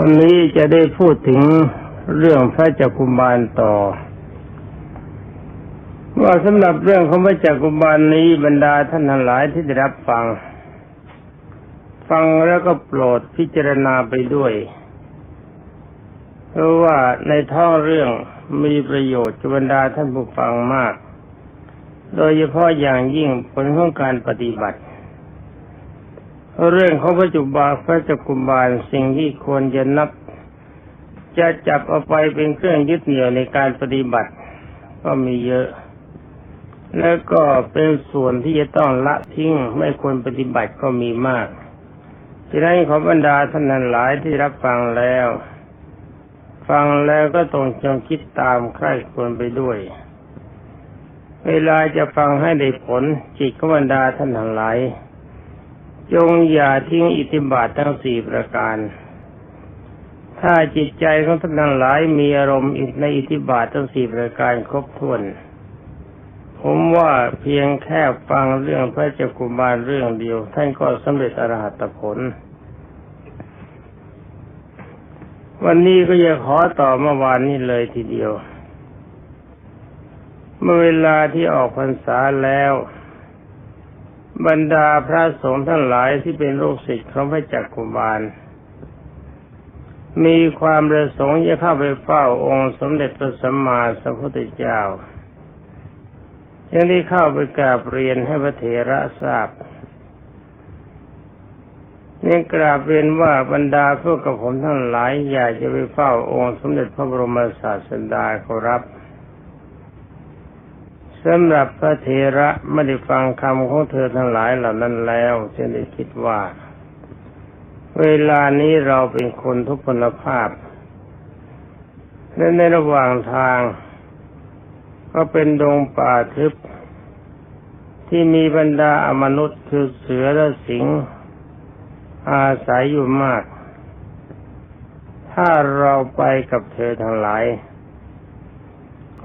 วันนี้จะได้พูดถึงเรื่องพระจักกุมารต่อ ว่าสำหรับเรื่องของพระจักกุมารนี้บรรดาท่านทั้งหลายที่ได้รับฟัง ฟังแล้วก็โปรดพิจารณาไปด้วย เพราะว่าในท้องเรื่องมีประโยชน์กับบรรดาท่านผู้ฟังมาก โดยเฉพาะอย่างยิ่งผลของการปฏิบัติ เรื่องของพระจุบาพระจักกุมารสิ่งที่ควรจะนับ จะจับเอาไปเป็นเครื่องยึดเหนี่ยวในการปฏิบัติ ก็มีเยอะ แล้วก็เป็นส่วนที่จะต้องละทิ้งไม่ควรปฏิบัติก็มีมากที่นั้นขอบรรดาท่านหลายที่รับฟังแล้ว ฟังแล้วก็ต้องจงคิดตามใคร่ควรไปด้วย เวลาจะฟังให้ได้ผลจิตขบรรดาท่านหลาย จงอย่าทิ้งอิทธิบาททั้งสี่ประการ ถ้าจิตใจของท่านทั้งหลายมีอารมณ์ในอิทธิบาททั้งสี่ประการครบถ้วน ผมว่าเพียงแค่ฟังเรื่องพระเจ้ากุมารเรื่องเดียว ท่านก็สำเร็จอรหัตผล วันนี้ก็จะขอต่อเมื่อวานนี้เลยทีเดียว เมื่อเวลาที่ออกพรรษาแล้ว บรรดาพระสงฆ์ทั้งหลายที่เป็นลูกศิษย์ของพระจักกุมารมีความประสงค์จะเข้าไปเฝ้าองค์สมเด็จพระสัมมาสัมพุทธเจ้ายังได้เข้าไปกราบเรียนให้พระเถระทราบนี่กราบเรียนว่าบรรดาพวกกับผมทั้งหลายอยากจะไปเฝ้าองค์สมเด็จพระบรมศาสดาขอรับ สำหรับพระเถระไม่ได้ฟังคำของเธอทั้งหลายเหล่านั้นแล้วจึงได้คิดว่า เวลานี้เราเป็นคนทุพพลภาพและในระหว่างทาง ก็เป็นดงป่าทึบ ที่มีบรรดาอมนุษย์คือเสือและสิงห์อาศัยอยู่มาก ถ้าเราไปกับเธอทั้งหลาย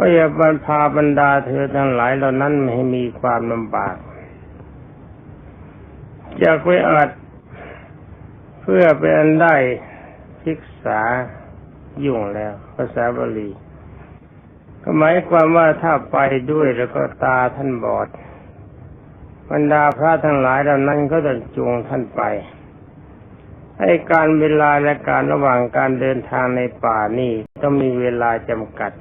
ก็อย่าบรรพาบรรดาเธอทั้งหลายเหล่านั้นไม่ให้มีความลำบากอยากไปอาจเพื่อเป็นได้ศึกษายุ่งแล้วภาษาบาลีก็หมายความว่าถ้าไปด้วยแล้วก็ตาท่านบอดบรรดาพระทั้งหลายเหล่านั้นก็จะจูงท่านไป ให้การเวลาและการระหว่างการเดินทางในป่านี่ต้องมีเวลาจำกัด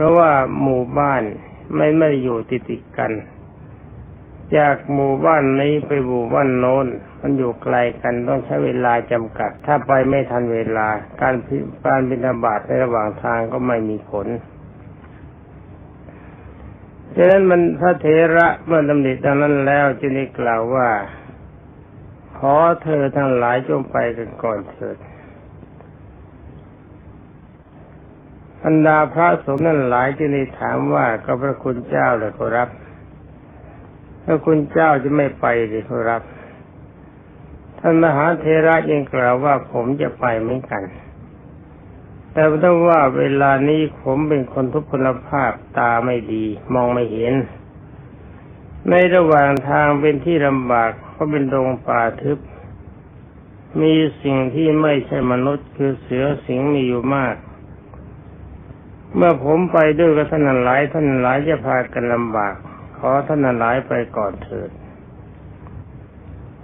ราะว่าหมู่บ้านไม่ไม่อยู่ติดติดกัน จากหมู่บ้านนี้ไปหมู่บ้านโน้น มันอยู่ไกลกันต้องใช้เวลาจำกัด ถ้าไปไม่ทันเวลา การการบิณฑบาตในระหว่างทางก็ไม่มีผลฉะนั้นมันพระเถระเมื่อดำริดังนั้นแล้วจึงได้กล่าวว่า ขอเธอทั้งหลายจงไปกันก่อนเถิด บรรดาพระสงฆ์นั้นหลายจึงได้ถามว่าก็พระคุณเจ้าเลยขอรับถ้าคุณเจ้าจะไม่ไปเลยขอรับ ท่านมหาเทระยังกล่าวว่าผมจะไปเหมือนกัน แต่ต้องว่าเวลานี้ผมเป็นคนทุพพลภาพตาไม่ดี มองไม่เห็น ในระหว่างทางเป็นที่ลำบากเพราะเป็นดงป่าทึบ มีสิ่งที่ไม่ใช่มนุษย์คือเสือสิงมีอยู่มาก เมื่อผมไปด้วยกับท่านหลายท่านหลายจะพากันลำบาก ขอท่านหลายไปก่อนเถิด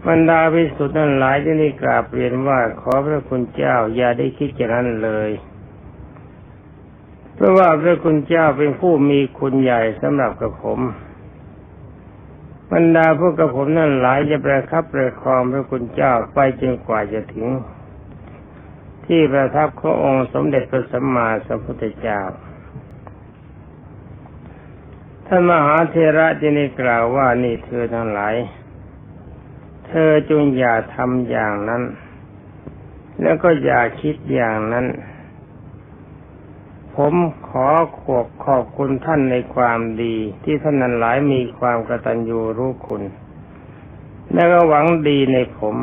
บรรดาพิสุทธิ์นั้นหลายที่นี่กราบเรียนว่าขอพระคุณเจ้าอย่าได้คิดอย่างนั้นเลย เพราะว่าพระคุณเจ้าเป็นผู้มีคุณใหญ่สำหรับกับผมบรรดาพวกกับผมนั่นหลายจะประคับประคองพระคุณเจ้าไปจนกว่าจะถึง ที่ประทับขององค์สมเด็จพระสัมมาสัมพุทธเจ้า ท่านมหาเทระจึงได้กล่าวว่านี่เธอทั้งหลาย เธอจงอย่าทำอย่างนั้น แล้วก็อย่าคิดอย่างนั้น ผมขอขอบขอบคุณท่านในความดีที่ท่านนั้นหลายมีความกตัญญูรู้คุณ และก็หวังดีในผม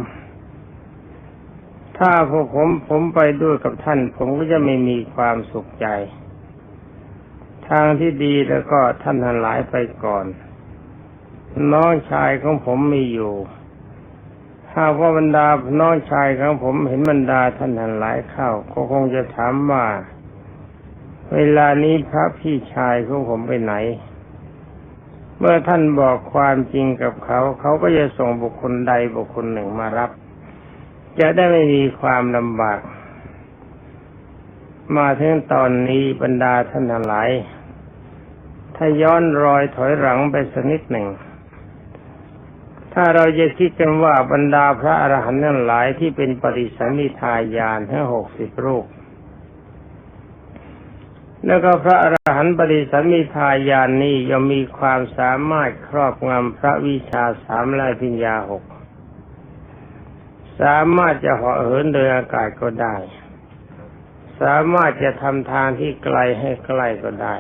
ถ้าพวกผมผมไปด้วยกับท่าน ผมก็จะไม่มีความสุขใจ ทางที่ดีแล้วก็ท่านทั้งหลายไปก่อน น้องชายของผมมีอยู่ถ้าว่าบรรดาน้องชายของผมเห็นบรรดาท่านทั้งหลายเข้า ก็คงจะถามว่า เวลานี้พระพี่ชายของผมไปไหน เมื่อท่านบอกความจริงกับเขา เขาก็จะส่งบุคคลใดบุคคลหนึ่งมารับ จะได้ไม่มีความลำบาก มาถึงตอนนี้บรรดาท่านหลาย ถ้าย้อนรอยถอยหลังไปสักนิดหนึ่ง ถ้าเราจะคิดกันว่าบรรดาพระอรหันต์ทั้งหลายที่เป็นปฏิสัมมิทายานทั้งหกสิบรูปแล้วก็พระอรหันต์ปฏิสัมมิทายานนี้ยังมีความสามารถครอบงำพระวิชาสามและพิญญาหก สามารถจะเหาะเหินโดยอากาศก็ได้ สามารถจะทำทางที่ไกลให้ใกล้ก็ได้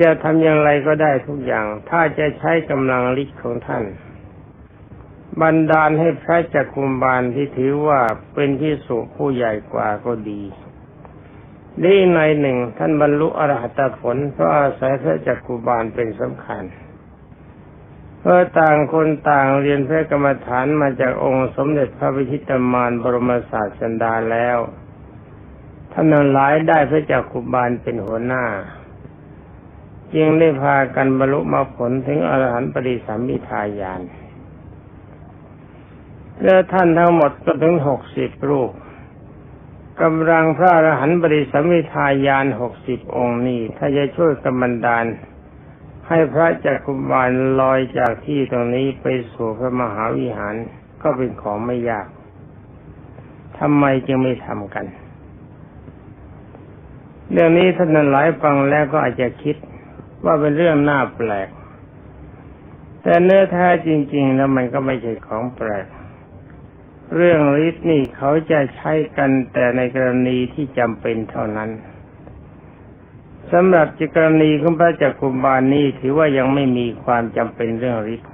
จะทำอย่างไรก็ได้ทุกอย่าง ถ้าจะใช้กำลังฤทธิ์ของท่าน บันดาลให้พระจักกุมบาลที่ถือว่าเป็นที่สุผู้ใหญ่กว่าก็ดีนี่ในหนึ่งท่านบรรลุอรหัตผลเพราะอาศัยพระจักกุบาลเป็นสำคัญ เพราะต่างคนต่างเรียนพระกรรมฐานมาจากองค์สมเด็จพระวิชิตมานบรมศาสดาแล้วท่านหลายได้พระจักกุบาลเป็นหัวหน้า จึงได้พากันบรรลุมาผลถึงอรหันต์ปริสัมมิทายานแล้วท่านทั้งหมดก็ถึงหกสิบรูปกำลังพระอรหันต์บริสัมมิทายานหกสิบองค์นี้ ถ้าจะช่วยกำมันดาล ให้พระจักคุบาลลอยจากที่ตรงนี้ไปสู่พระมหาวิหารก็เป็นของไม่ยากทำไมจึงไม่ทำกัน เรื่องนี้ท่านหลายฟังแล้วก็อาจจะคิดว่าเป็นเรื่องน่าแปลก แต่เนื้อแท้จริง ๆ แล้วมันก็ไม่ใช่ของแปลก เรื่องฤทธิ์นี่เขาจะใช้กันแต่ในกรณีที่จำเป็นเท่านั้น สำหรับกรณีของพระจักคุบาลนี้ถือว่ายังไม่มีความจำเป็นเรื่องฤทธิ์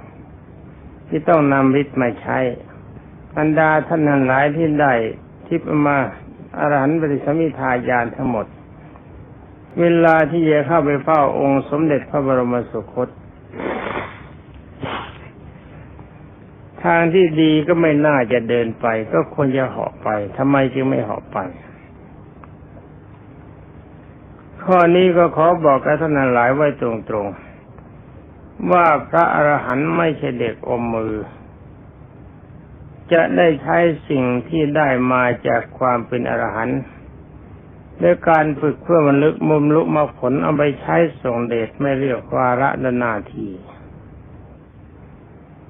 ที่ต้องนำฤทธิ์มาใช้บรรดาท่านทั้งหลายที่ได้ที่มาอรหันต์ปฏิสมิทายานทั้งหมด เวลาที่จะเข้าไปเฝ้าองค์สมเด็จพระบรมสุคต ทางที่ดีก็ไม่น่าจะเดินไป ก็ควรจะเหาะไปทำไมจึงไม่เหาะไป ข้อนี้ก็ขอบอกกับท่านหลายไว้ตรงๆ ว่าพระอรหันต์ไม่ใช่เด็กอมมือ จะได้ใช้สิ่งที่ได้มาจากความเป็นอรหันต์ด้วยการฝึกเพื่อมันลึกมุมลุกมาผลเอาไปใช้ส่งเดชไม่เรียกวาระนาที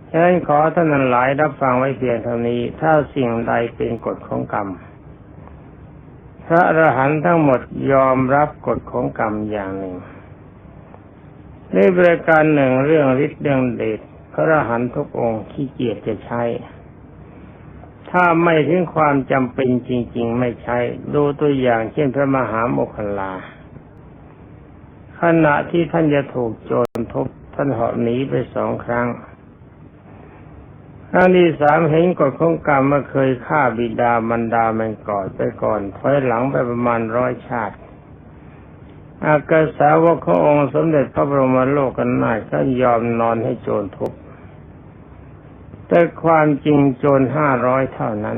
ฉะนั้นขอท่านหลายรับฟังไว้เพียงเท่านี้ ถ้าสิ่งใดเป็นกฎของกรรม พระอรหันต์ทั้งหมดยอมรับกฎของกรรมอย่างหนึ่งในบริการหนึ่งเรื่องฤทธิ์เรื่องเดชพระอรหันต์ทุกองค์ขี้เกียจจะใช้ ถ้าไม่ถึงความจำเป็นจริง ๆ ไม่ใช้ ดูตัวอย่างเช่นพระมหาโมคคลา ขณะที่ท่านจะถูกโจรทุบท่านเหาะหนีไปสองครั้ง ครั้งที่สามเห็นกฎของกรรมมาเคยฆ่าบิดามันดามันก่อนไปก่อนถอยหลังไปประมาณร้อยชาติ อากาสาวกขององค์สมเด็จพระบรมโลกกันนาถก็ยอมนอนให้โจรทุบแต่ความจริงโจรห้าร้อยเท่านั้น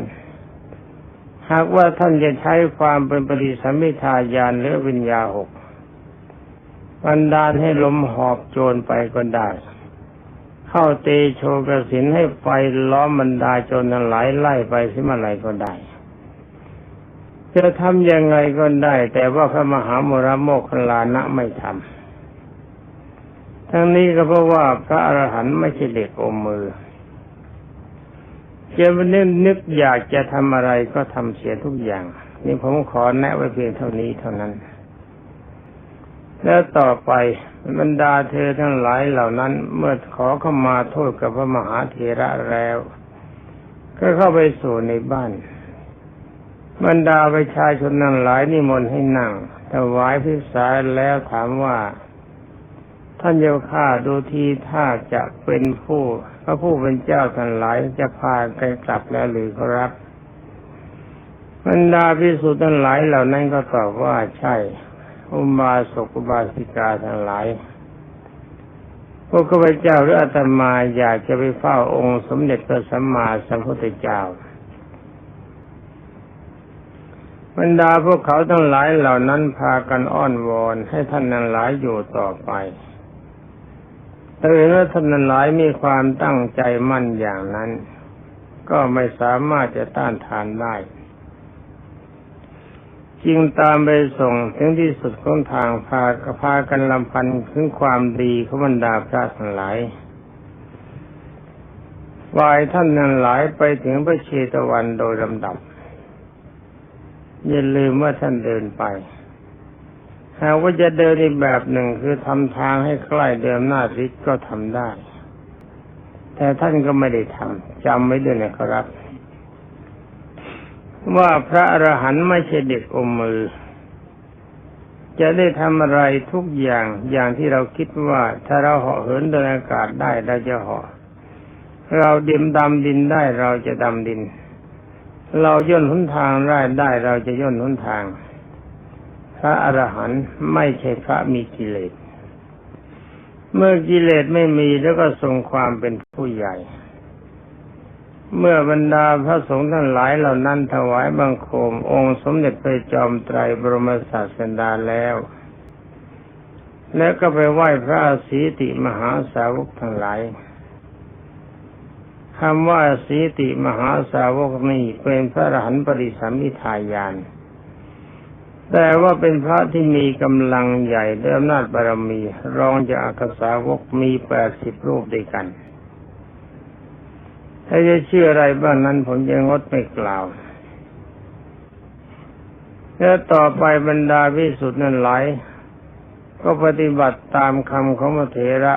หากว่าท่านจะใช้ความเป็นปฏิสัมมิทายานหรือวิญญาหกบันดาลให้ลมหอบโจรไปก็ได้ เข้าเตโชกสินให้ไฟล้อมบรรดาจนไหลไล่ไปสิมาไหลก็ได้ จะทำยังไงก็ได้ แต่ว่าพระมหาโมรโมคลานะไม่ทำทั้งนี้ก็เพราะว่าพระอรหันต์ไม่ใช่เด็กอมมือจะนึกนึกอยากจะทำอะไรก็ทำเสียทุกอย่าง นี่ผมขอแนะไว้เพียงเท่านี้เท่านั้น แล้วต่อไปบรรดาเธอทั้งหลายเหล่านั้น เมื่อขอเข้ามาโทษกับพระมหาเถระแล้ว ก็เข้าไปสู่ในบ้าน บรรดาประชาชนนั้นหลายนิมนต์ให้นั่งถวายพิสารแล้วถามว่า ท่านเจ้าข้าดูทีถ้าจะเป็นผู้พระผู้เป็นเจ้าทั้งหลายจะพาไปกลับแล้วหรือครับบรรดาพิสุทั้งหลายเหล่านั้นก็ตอบว่าใช่ อุบาสกอุบาสิกาทั้งหลาย พวกข้าพเจ้าหรืออาตมาอยากจะไปเฝ้าองค์สมเด็จพระสัมมาสัมพุทธเจ้าบรรดาพวกเขาทั้งหลายเหล่านั้นพากันอ้อนวอนให้ท่านนั้นหลายอยู่ต่อไปแต่เห็นว่าท่านนั้นหลายมีความตั้งใจมั่นอย่างนั้น ก็ไม่สามารถจะต้านทานได้ จึงตามไปส่งถึงที่สุดของทางพากพากันลำพันถึงความดีของบรรดาพระทั้งหลายวายท่านนั้นหลายไปถึงพระเชตวันโดยลำดับ อย่าลืมว่าท่านเดินไปหากว่าจะเดินอีกแบบหนึ่งคือทำทางให้ใกล้เดิมหน้าทิศก็ทำได้ แต่ท่านก็ไม่ได้ทำจำไว้ด้วยนะครับ ว่าพระอรหันต์ไม่ใช่เด็กอมมือ จะได้ทำอะไรทุกอย่างอย่างที่เราคิดว่าถ้าเราเหาะเหินเดินอากาศได้เราจะเหาะเราดิมดำดินได้เราจะดำดิน เราย่นหนทางได้ได้เราจะย่นหนทาง พระอรหันต์ไม่ใช่พระมีกิเลส เมื่อกิเลสไม่มีแล้วก็ทรงความเป็นผู้ใหญ่ เมื่อบรรดาพระสงฆ์ทั้งหลายเหล่านั้นถวายบังคม องค์สมเด็จพระจอมไตรบรมศาสดาแล้ว แล้วก็ไปไหว้พระศรีติมหาสาวกทั้งหลายคำว่าสีติมหาสาวกนี้เป็นพระอรหันต์ปริสัมมิทายาน แต่ว่าเป็นพระที่มีกำลังใหญ่ด้วยอำนาจบารมี รองจากอักษาวกมีแปดสิบรูปด้วยกัน ถ้าจะเชื่ออะไรบ้างนั้นผมจะงดไม่กล่าวแล้วต่อไปบรรดาวิสุทธิ์นั้นหลายก็ปฏิบัติตามคำของพระเถระ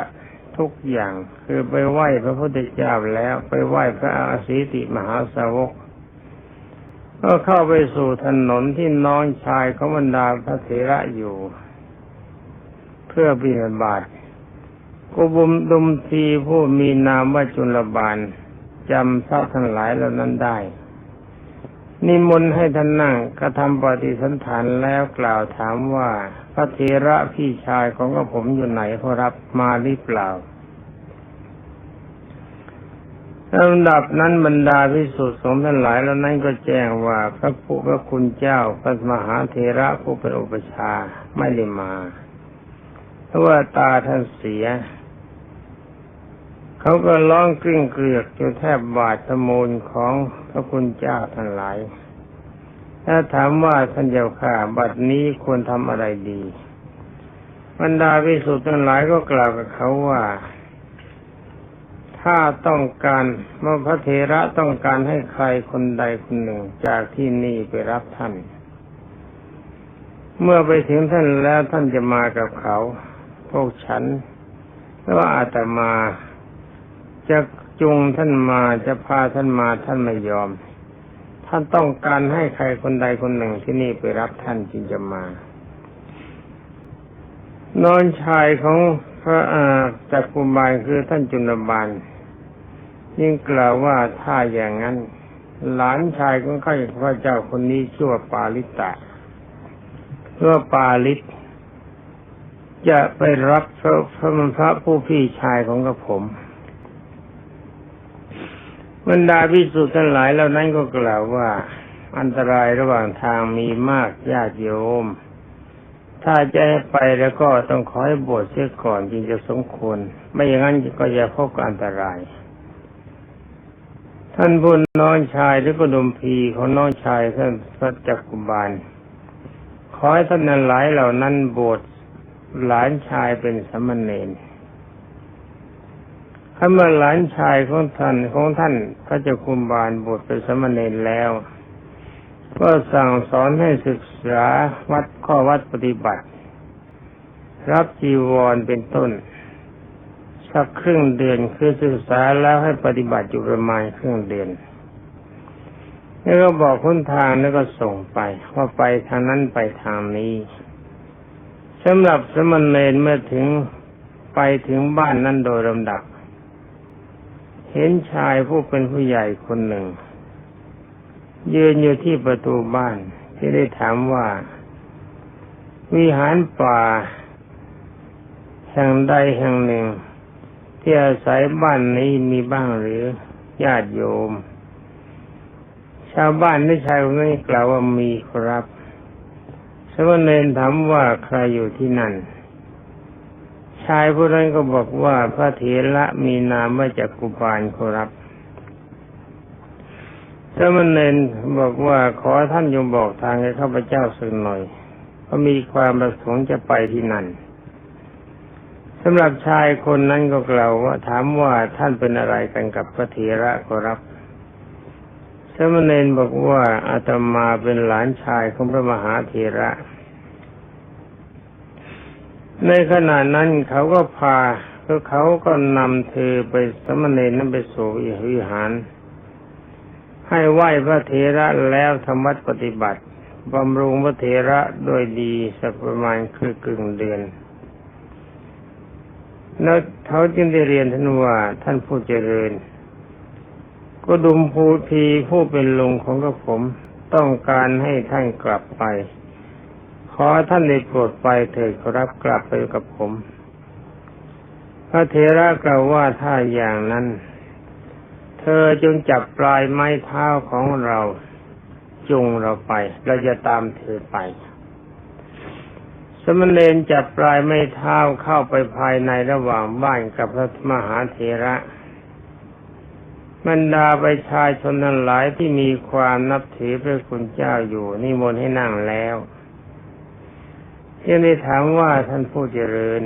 ทุกอย่างคือไปไหว้พระพุทธเจ้าแล้วไปไหว้พระอาสีติมหาสาวก ก็เข้าไปสู่ถนนที่น้องชายของบรรดาพระเถระอยู่ เพื่อบิณฑบาตกุบุมดุมทีผู้มีนามว่าจุลบาล จำพระทั้งหลายเหล่านั้นได้ นิมนต์ให้ท่านนั่งกระทำปฏิสันฐานแล้วกล่าวถามว่า พระเถระพี่ชายของกระผมอยู่ไหนขอรับมาหรือเปล่าลำดับนั้นบรรดาพิสุทธิ์สงฆ์ทั้งหลายแล้วนั้นก็แจ้งว่าพระผู้พระคุณเจ้าพระมหาเถระผู้เป็นอุปชาไม่ได้มา เพราะว่าตาท่านเสีย เขาก็ร้องกริ้งเกลือกจนแทบบาดตะมูลของพระคุณเจ้าทั้งหลาย ถ้าถามว่าท่านเจ้าข้าบัดนี้ควรทำอะไรดีบรรดาวิสุทธ์ทั้งหลายก็กล่าวกับเขาว่า ถ้าต้องการเมื่อพระเถระต้องการให้ใครคนใดคนหนึ่งจากที่นี่ไปรับท่าน เมื่อไปถึงท่านแล้วท่านจะมากับเขา พวกฉันหรือว่าอาตมา จะจุงท่านมาจะพาท่านมาท่านไม่ยอม ท่านต้องการให้ใครคนใดคนหนึ่งที่นี่ไปรับท่านจึงจะมา นอนชายของพระอาจักกุมารคือท่านจุลบาลยิ่งกล่าวว่าถ้าอย่างนั้น หลานชายของข้าพระเจ้าคนนี้ชื่อว่าปาลิตะเพื่อปาลิตจะไปรับพระพระมพระผู้พี่ชายของกระผม บรรดาพิสุทธ์ทั้งหลายเหล่านั้นก็กล่าวว่า อันตรายระหว่างทางมีมากญาติโยม ถ้าจะให้ไปแล้วก็ต้องขอให้บวชเสียก่อนจึงจะสมควร ไม่อย่างนั้นก็จะพบกับอันตราย ท่านบุญน้องชายหรือกดมพีของน้องชายท่านพระจักกุบาลขอให้ท่านนั้นหลายเหล่านั้นบวชหลานชายเป็นสมณเณร ถ้าเมื่อหลานชายของท่านของท่านพระเจ้าคุมบาลบวชเป็นสมณเณรแล้ว ก็สั่งสอนให้ศึกษาวัดข้อวัดปฏิบัติ รับจีวรเป็นต้น สักครึ่งเดือนคือศึกษาแล้วให้ปฏิบัติอยู่ประมาณครึ่งเดือนแล้วก็บอกคนทางแล้วก็ส่งไปว่าไปทางนั้นไปทางนี้สำหรับสมณเณรเมื่อถึงไปถึงบ้านนั้นโดยลำดับ เห็นชายผู้เป็นผู้ใหญ่คนหนึ่ง ยืนอยู่ที่ประตูบ้าน ที่ได้ถามว่า วิหารป่า แห่งใดแห่งหนึ่ง ที่อาศัยบ้านนี้มีบ้างหรือญาติโยม ชาวบ้านที่ชายคนนี้กล่าวว่ามีครับสมณเณรถามว่าใครอยู่ที่นั่น ชายผู้นั้นก็บอกว่าพระเถระมีนามว่าจักกุบาลครับสมณเณรบอกว่าขอท่านยมบอกทางให้ข้าพเจ้าสักหน่อยเพราะมีความประสงค์จะไปที่นั่นสำหรับชายคนนั้นก็กล่าวว่าถามว่าท่านเป็นอะไรกันกับพระเถระขอรับสมณเณรบอกว่าอาตมาเป็นหลานชายของพระมหาเถระ ในขณะนั้นเขาก็พาก็เขาก็นำเธอไปสมณเณรนั้นไปสู่วิหาร ให้ไหว้พระเถระแล้วทำวัดปฏิบัติบำรุงพระเถระโดยดีสักประมาณคือกึ่งเดือน แล้วเขาจึงได้เรียนท่านว่าท่านผู้เจริญ ก็ดุมภูทีผู้เป็นลุงของกระผมต้องการให้ท่านกลับไป ขอท่านได้โปรดไปเถิดขอรับกลับไปกับผม พระเถระกล่าวว่าถ้าอย่างนั้น เธอจงจับปลายไม้เท้าของเราจุงเราไป เราจะตามเธอไป สมณเณรจับปลายไม้เท้าเข้าไปภายในระหว่างบ้านกับพระมหาเถระบรรดาประชาชนทั้งหลายที่มีความนับถือพระคุณเจ้าอยู่นิมนต์ให้นั่งแล้ว ยังได้ถามว่าท่านผู้เจริญ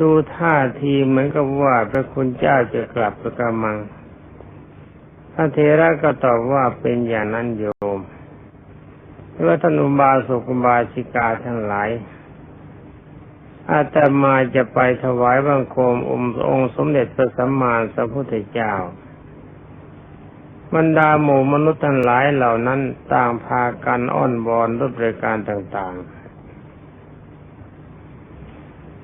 ดูท่าทีเหมือนกับว่าพระคุณเจ้าจะกลับประกามังพระเทระก็ตอบว่าเป็นอย่างนั้นโยมเพราะท่านอุบาสกุบาสิกาทั้งหลายอาตมาจะไปถวายบังคมองค์องค์สมเด็จพระสัมมาสัมพุทธเจ้า บรรดาหมู่มนุษย์ทั้งหลายเหล่านั้นต่างพากันอ้อนวอนด้วยประการต่างๆ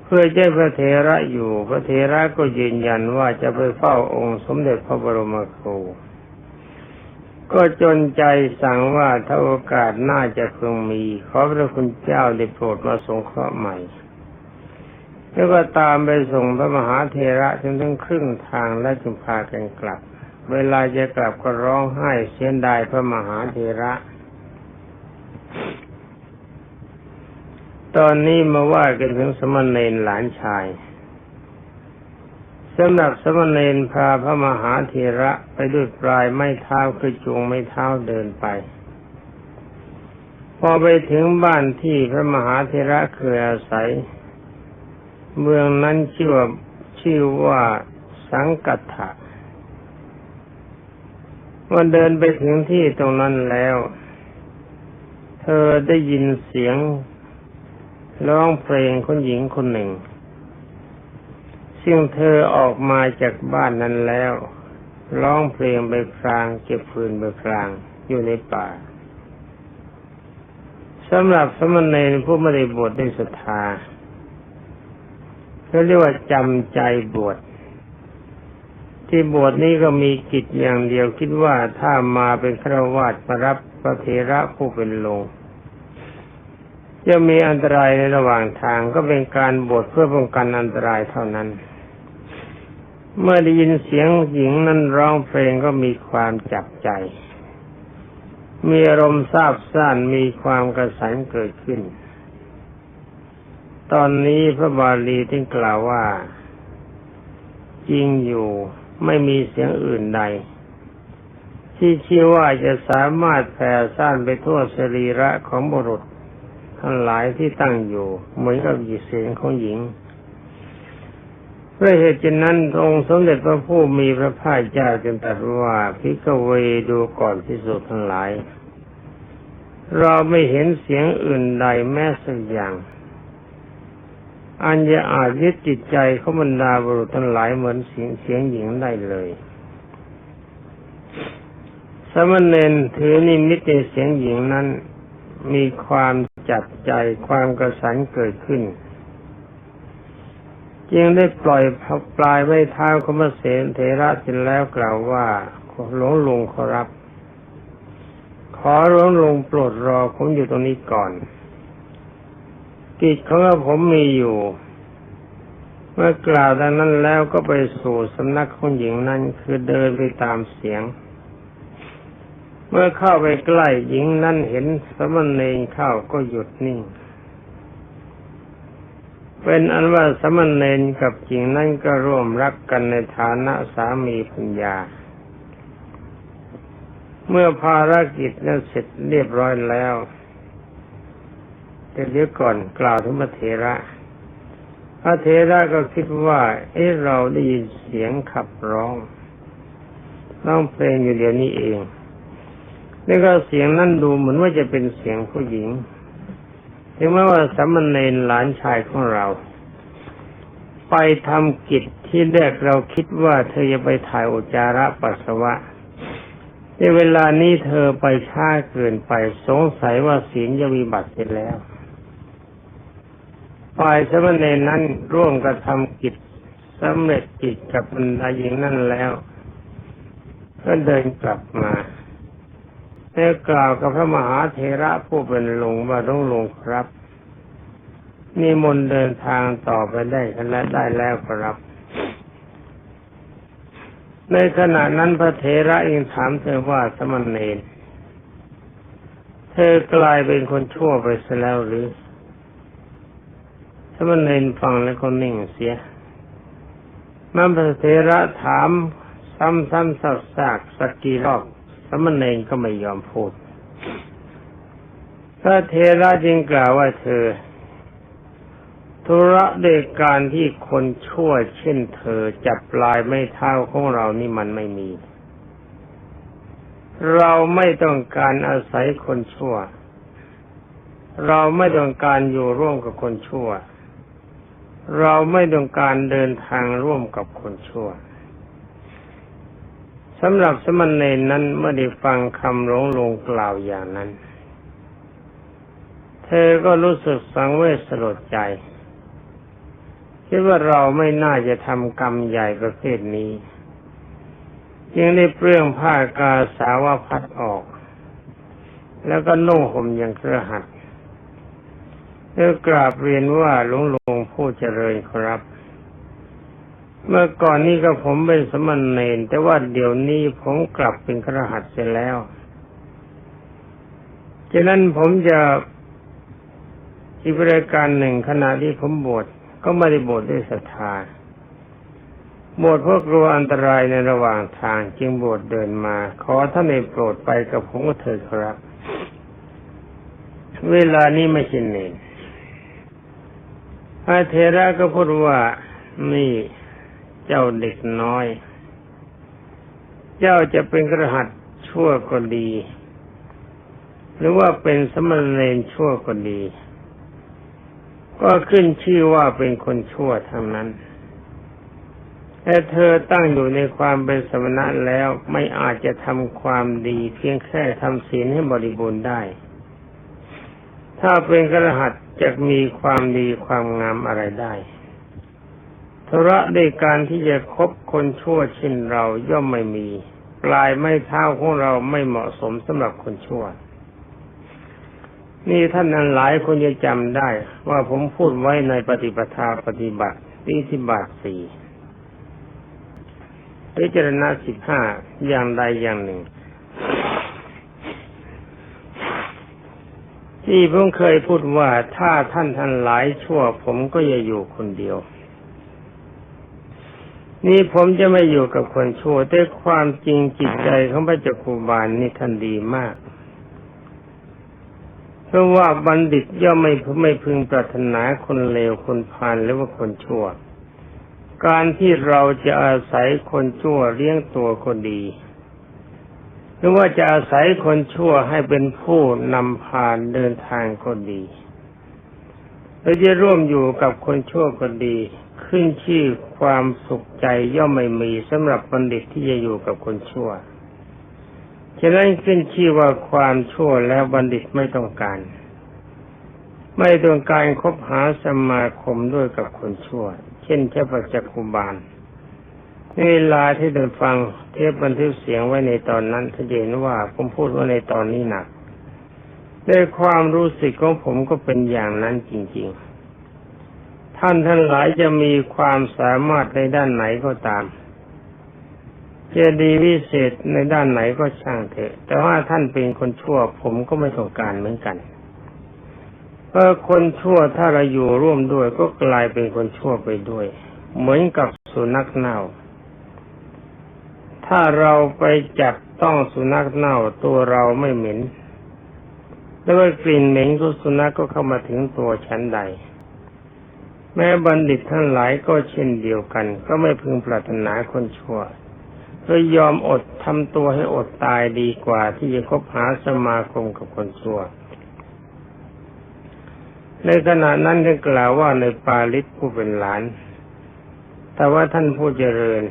เพื่อเจ้าพระเทระอยู่ พระเทระก็ยืนยันว่าจะไปเฝ้าองค์สมเด็จพระบรมครู ก็จนใจสั่งว่าถ้าโอกาสน่าจะคงมี ขอพระคุณเจ้าได้โปรดมาสงเคราะห์ใหม่ แล้วก็ตามไปส่งพระมหาเทระจนถึงครึ่งทางและจึงพากันกลับ เวลาจะกลับก็ร้องไห้เสียดายพระมหาเทระ ตอนนี้มาว่ากันถึงสมณเณรหลานชายสำหรับสมณเณรพาพระมหาเทระไปด้วยปลายไม้เท้าคือจูงไม้เท้าเดินไป พอไปถึงบ้านที่พระมหาเทระเคยอาศัย เมืองนั้นชื่อว่าชื่อว่าสังกัตถะวันเดินไปถึงที่ตรงนั้นแล้ว เธอได้ยินเสียง ร้องเพลงคนหญิงคนหนึ่ง ซึ่งเธอออกมาจากบ้านนั้นแล้ว ร้องเพลงไปพรางเก็บฟืนไปพรางอยู่ในป่าสำหรับสมณเณรผู้ไม่ได้บวชได้ศรัทธาเขาเรียกว่าจำใจบวชที่บวชนี้ก็มีกิจอย่างเดียวคิดว่าถ้ามาเป็นฆราวาสมารับพระเถระผู้เป็นลง จะมีอันตรายในระหว่างทางก็เป็นการบวชเพื่อป้องกันอันตรายเท่านั้น เมื่อได้ยินเสียงหญิงนั้นร้องเพลงก็มีความจับใจ มีอารมณ์ซาบซ่านมีความกระสันเกิดขึ้น ตอนนี้พระบาลีที่กล่าวว่า จริงอยู่ไม่มีเสียงอื่นใดที่เชื่อว่าจะสามารถแผ่ซ่านไปทั่วสรีระของบุรุษ ทั้งหลายที่ตั้งอยู่ เหมือนกับหยิเสียงของหญิงเพื่อเหตุฉะนั้นองค์สมเด็จพระผู้มีพระภาคเจ้าจึงตรัสว่าพิกเวดูก่อนที่สุดทั้งหลาย เราไม่เห็นเสียงอื่นใดแม้สักอย่าง อันจะอาจยึดจิตใจเขาบรรดาบุรุษทั้งหลายเหมือนเสียงเสียงหญิงได้เลย สมณเณรถือนิมิตในเสียงหญิงนั้น มีความจับใจความกระสันเกิดขึ้น จึงได้ปล่อยปลายไว้เท้าขมเสนเทระเสร็จแล้วกล่าวว่าหลวงลุงขอรับ ขอหลวงลุงโปรดรอผมอยู่ตรงนี้ก่อน กิจของผมมีอยู่ เมื่อกล่าวดังนั้นแล้วก็ไปสู่สำนักของหญิงนั้นคือเดินไปตามเสียง เมื่อเข้าไปใกล้หญิงนั้นเห็นสมณเณรเข้าก็หยุดนิ่ง เป็นอันว่าสมณเณรกับหญิงนั้นก็ร่วมรักกันในฐานะสามีภรรยา เมื่อภารกิจนั้นเสร็จเรียบร้อยแล้วแต่เดี๋ยวก่อนกล่าวถึงพระเถระ พระเถระก็คิดว่า เอ๊ะเราได้ยินเสียงขับร้องร้องเพลงอยู่เดี๋ยวนี้เอง แล้วก็เสียงนั้นดูเหมือนว่าจะเป็นเสียงผู้หญิงถึงแม้ว่าสามเณรหลานชายของเรา ไปทำกิจที่แรกเราคิดว่าเธอจะไปถ่ายอุจาระปัสสาวะในเวลานี้เธอไปช้าเกินไปสงสัยว่าศีลจะวิบัติเสร็จแล้วฝ่ายสมณเณรนั้นร่วมกระทำกิจสำเร็จกิจกับบรรดาหญิงนั่นแล้ว ก็เดินกลับมา แล้วกล่าวกับพระมหาเถระผู้เป็นหลวงว่าต้องหลวงครับนิมนเดินทางต่อไปได้กันแล้วได้แล้วครับ ในขณะนั้นพระเถระเองถามเธอว่าสมณเณรเธอกลายเป็นคนชั่วไปซะแล้วหรือสมณเณรฟังแล้วก็นิ่งเสียมันพระเถระถามซ้ำๆซากๆสักกี่รอบ สมณเณรก็ไม่ยอมพูดพระเทระจึงกล่าวว่าเธอ ธุระเดยการที่คนชั่วเช่นเธอจับปลายไม่เท้าของเรานี่มันไม่มี เราไม่ต้องการอาศัยคนชั่ว เราไม่ต้องการอยู่ร่วมกับคนชั่ว เราไม่ต้องการเดินทางร่วมกับคนชั่ว สำหรับสมณเณรนั้นเมื่อได้ฟังคำหลงลงกล่าวอย่างนั้น เธอก็รู้สึกสังเวชสลดใจ คิดว่าเราไม่น่าจะทำกรรมใหญ่ประเภทนี้ จึงได้เปลื้องผ้ากาสาวพัดออก แล้วก็นุ่งห่มอย่างเครือหัดเพื่อกราบเรียนว่าหลวงหลวงผู้เจริญครับ เมื่อก่อนนี้ก็ผมเป็นสมณเณรแต่ว่าเดี๋ยวนี้ผมกลับเป็นครหัสเสียแล้วฉะนั้นผมจะอีกรายการหนึ่งขณะที่ผมบวชก็ไม่ได้บวชด้วยศรัทธาบวชเพราะกลัวอันตรายในระหว่างทางจึงบวชเดินมา ขอท่านในโปรดไปกับผมก็เถิดครับ เวลานี้ไม่ใช่เนรพระเทระก็พูดว่านี่ เจ้าเด็กน้อย เจ้าจะเป็นกระหัตชั่วก็ดี หรือว่าเป็นสมณเณรชั่วก็ดี ก็ขึ้นชื่อว่าเป็นคนชั่วทั้งนั้นแต่เธอตั้งอยู่ในความเป็นสมณะแล้วไม่อาจจะทำความดีเพียงแค่ทำศีลให้บริบูรณ์ได้ ถ้าเป็นกระหัตจะมีความดีความงามอะไรได้ ธุระด้วยการที่จะคบคนชั่วเช่นเราย่อมไม่มี ปลายไม่เท้าของเราไม่เหมาะสมสำหรับคนชั่ว นี่ท่านนั้นหลายคนจะจำได้ ว่าผมพูดไว้ในปฏิปทาปฏิบัติที่สิบาทสี่พิจารณาสิบห้าอย่างใดอย่างหนึ่ง ที่ผมเคยพูดว่าถ้าท่านท่านหลายชั่ว ผมก็จะอยู่คนเดียว นี่ผมจะไม่อยู่กับคนชั่วแต่ความจริงจิตใจของพระจักรุบาลนี่ท่านดีมากเพราะว่าบัณฑิตย่อมไม่ไม่พึงปรารถนาคนเลวคนพาลหรือว่าคนชั่ว การที่เราจะอาศัยคนชั่วเลี้ยงตัวคนดี หรือว่าจะอาศัยคนชั่วให้เป็นผู้นำพาเดินทางคนดีเราจะร่วมอยู่กับคนชั่วคนดี ขึ้นชื่อ ความสุขใจย่อมไม่มีสำหรับบัณฑิตที่จะอยู่กับคนชั่ว ฉะนั้นขึ้นชื่อว่าความชั่วแล้วบัณฑิตไม่ต้องการ ไม่ต้องการคบหาสมาคมด้วยกับคนชั่ว เช่นเจ้าปัจจคุบาลเวลาที่ได้ฟังเทปบันทึกเสียงไว้ในตอนนั้นท่านเห็นว่าผมพูดว่าในตอนนี้หนักด้วยความรู้สึกของผมก็เป็นอย่างนั้นจริง ๆ ท่านทั้งหลายจะมีความสามารถในด้านไหนก็ตามจะดีวิเศษในด้านไหนก็ช่างเถอะ แต่ว่าท่านเป็นคนชั่วผมก็ไม่ต้องการเหมือนกัน เพราะคนชั่วถ้าเราอยู่ร่วมด้วยก็กลายเป็นคนชั่วไปด้วย เหมือนกับสุนัขเน่า ถ้าเราไปจับต้องสุนัขเน่าตัวเราไม่เหม็น แล้วกลิ่นเหม็นของสุนัขก็เข้ามาถึงตัวฉันใด แม้บัณฑิตทั้งหลายก็เช่นเดียวกัน ก็ไม่พึงปรารถนาคนชั่วก็ยอมอดทำตัวให้อดตายดีกว่าที่จะคบหาสมาคมกับคนชั่ว ในขณะนั้นท่านกล่าวว่าในปาลิศผู้เป็นหลาน แต่ว่าท่านผู้เจริญ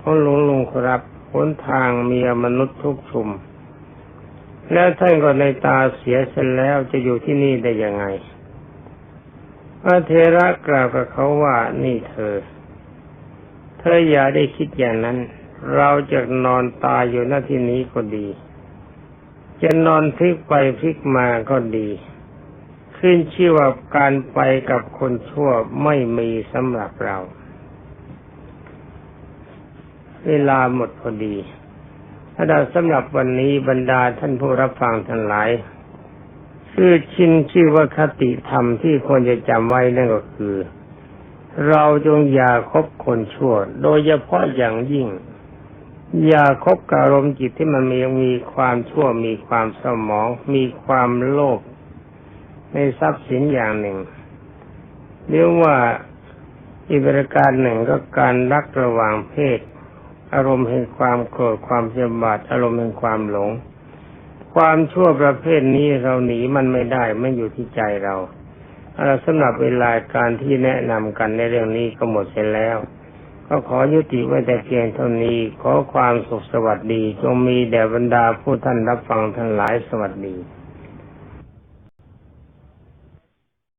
ของหลวงลุงครับหนทางมีมนุษย์ทุกชุม แล้วท่านก็ในตาเสียเสร็จแล้วจะอยู่ที่นี่ได้ยังไง พระเทระกล่าวกับเขาว่านี่เธอ เธออย่าได้คิดอย่างนั้น เราจะนอนตายอยู่หน้าที่นี้ก็ดี จะนอนพลิกไปพลิกมาก็ดี ขึ้นชื่อว่าการไปกับคนชั่วไม่มีสำหรับเรา เวลาหมดพอดีถ้าเราสำหรับวันนี้บรรดาท่านผู้รับฟังทั้งหลาย ชื่อชินชื่อว่าคติธรรมที่ควรจะจำไว้นั่นก็คือ เราจงอย่าคบคนชั่ว โดยเฉพาะอย่างยิ่ง อย่าคบกับอารมณ์จิตที่มันมีมีความชั่วมีความสมอง มีความโลภในทรัพย์สินอย่างหนึ่งเรียกว่าอีกประการหนึ่งก็การรักระหว่างเพศ อารมณ์แห่งความโกรธความเจ็บบาดอารมณ์แห่งความหลง ความชั่วประเภทนี้เราหนีมันไม่ได้ไม่อยู่ที่ใจเราอาสำหรับเวลาการที่แนะนำกันในเรื่องนี้ก็หมดเสร็จแล้ว ก็ขอยุติไว้แต่เพียงเท่านี้ ขอความสุขสวัสดี จงมีแด่บรรดาผู้ท่านรับฟังทั้งหลายสวัสดี